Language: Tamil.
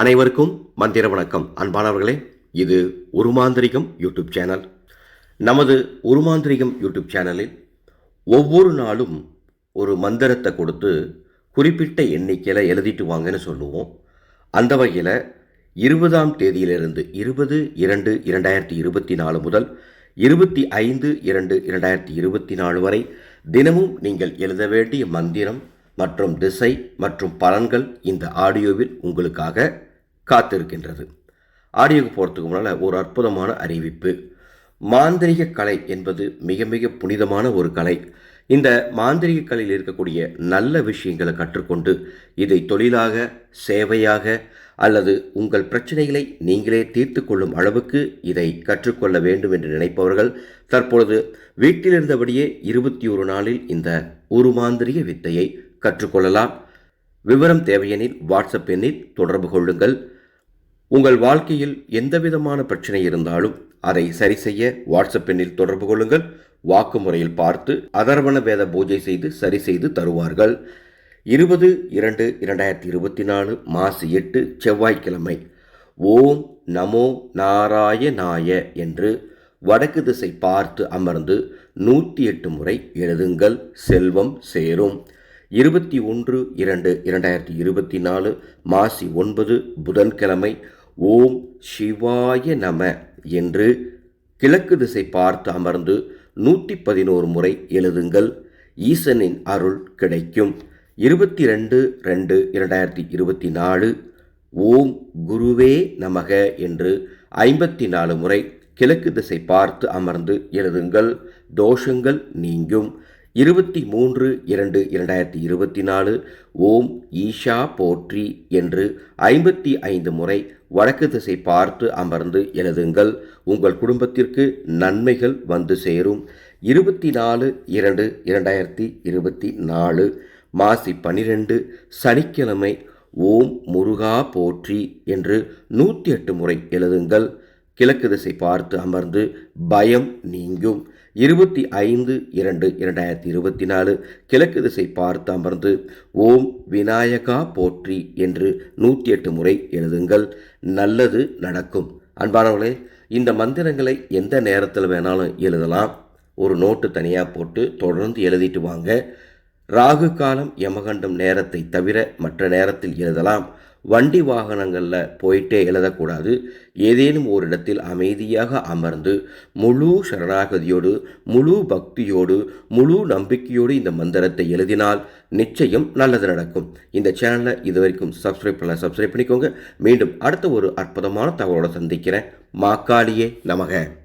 அனைவருக்கும் மந்திர வணக்கம். அன்பானவர்களே இது உருமாந்திரிகம் யூடியூப் சேனல். நமது உருமாந்திரிகம் யூடியூப் சேனலில் ஒவ்வொரு நாளும் ஒரு மந்திரத்தை கொடுத்து குறிப்பிட்ட எண்ணிக்கையில் எழுதிட்டு வாங்கன்னு சொல்லுவோம். அந்த வகையில் இருபதாம் தேதியிலிருந்து இருபது இரண்டு இரண்டாயிரத்தி இருபத்தி நாலு முதல் இருபத்தி ஐந்து இரண்டு இரண்டாயிரத்தி இருபத்தி நாலு வரை தினமும் நீங்கள் எழுத வேண்டிய மந்திரம் மற்றும் திசை மற்றும் பலன்கள் இந்த ஆடியோவில் உங்களுக்காக காத்திருக்கின்றது. ஆடியோக்கு போகிறதுக்கு முன்னால் ஒரு அற்புதமான அறிவிப்பு. மாந்திரிக கலை என்பது மிக மிக புனிதமான ஒரு கலை. இந்த மாந்திரிக கலையில் இருக்கக்கூடிய நல்ல விஷயங்களை கற்றுக்கொண்டு இதை தொழிலாக சேவையாக அல்லது உங்கள் பிரச்சனைகளை நீங்களே தீர்த்து கொள்ளும் அளவுக்கு இதை கற்றுக்கொள்ள வேண்டும் என்று நினைப்பவர்கள் தற்பொழுது வீட்டிலிருந்தபடியே இருபத்தி ஒரு நாளில் இந்த ஒரு மாந்திரிக வித்தையை கற்றுக்கொள்ளலாம். விவரம் தேவையெனில் வாட்ஸ்அப் எண்ணில் தொடர்பு கொள்ளுங்கள். உங்கள் வாழ்க்கையில் எந்தவிதமான பிரச்சனை இருந்தாலும் அதை சரி செய்ய வாட்ஸ்அப் எண்ணில் தொடர்பு கொள்ளுங்கள். வாக்குமுறையில் பார்த்து அதர்வன வேத பூஜை செய்து சரி செய்து தருவார்கள். இருபது இரண்டு இரண்டாயிரத்தி இருபத்தி நாலு மாசு எட்டு செவ்வாய்க்கிழமை. ஓம் நமோ நாராயணாய என்று வடக்கு திசை பார்த்து அமர்ந்து நூற்றி எட்டு முறை எழுதுங்கள். செல்வம் சேரும். இருபத்தி ஒன்று இரண்டு இரண்டாயிரத்தி இருபத்தி நாலு மாசி ஒன்பது புதன்கிழமை ஓம் சிவாய நம என்று கிழக்கு திசை பார்த்து அமர்ந்து நூற்றி பதினோரு முறை எழுதுங்கள். ஈசனின் அருள் கிடைக்கும். இருபத்தி ரெண்டு ரெண்டு இரண்டாயிரத்தி இருபத்தி நாலு ஓம் குருவே நமக என்று ஐம்பத்தி நாலு முறை கிழக்கு திசை பார்த்து அமர்ந்து எழுதுங்கள். தோஷங்கள் நீங்கும். இருபத்தி மூன்று இரண்டு இரண்டாயிரத்தி இருபத்தி நாலு ஓம் ஈஷா போற்றி என்று ஐம்பத்தி ஐந்து முறை வடக்கு திசை பார்த்து அமர்ந்து எழுதுங்கள். உங்கள் குடும்பத்திற்கு நன்மைகள் வந்து சேரும். இருபத்தி நாலு இரண்டு இரண்டாயிரத்தி இருபத்தி நாலு மாசி பனிரெண்டு சனிக்கிழமை ஓம் முருகா போற்றி என்று நூற்றி எட்டு முறை எழுதுங்கள். கிழக்கு திசை பார்த்து அமர்ந்து பயம் நீங்கும். இருபத்தி ஐந்து இரண்டு இரண்டாயிரத்தி இருபத்தி நாலு கிழக்கு திசை பார்த்து அமர்ந்து ஓம் விநாயகா போற்றி என்று நூற்றி எட்டு முறை எழுதுங்கள். நல்லது நடக்கும். அன்பானவர்களே இந்த மந்திரங்களை எந்த நேரத்தில் வேணாலும் எழுதலாம். ஒரு நோட்டு தனியாக போட்டு தொடர்ந்து எழுதிட்டு வாங்க. ராகு காலம் யமகண்டம் நேரத்தை தவிர மற்ற நேரத்தில் எழுதலாம். வண்டி வாகனங்களில் போயிட்டே எழுதக்கூடாது. ஏதேனும் ஒரு இடத்தில் அமைதியாக அமர்ந்து முழு சரணாகதியோடு முழு பக்தியோடு முழு நம்பிக்கையோடு இந்த மந்திரத்தை எழுதினால் நிச்சயம் நல்லது நடக்கும். இந்த சேனலை இது வரைக்கும் சப்ஸ்கிரைப் பண்ண சப்ஸ்கிரைப் பண்ணிக்கோங்க. மீண்டும் அடுத்த ஒரு அற்புதமான தகவலோடு சந்திக்கிறேன். மாக்காளியே நமக.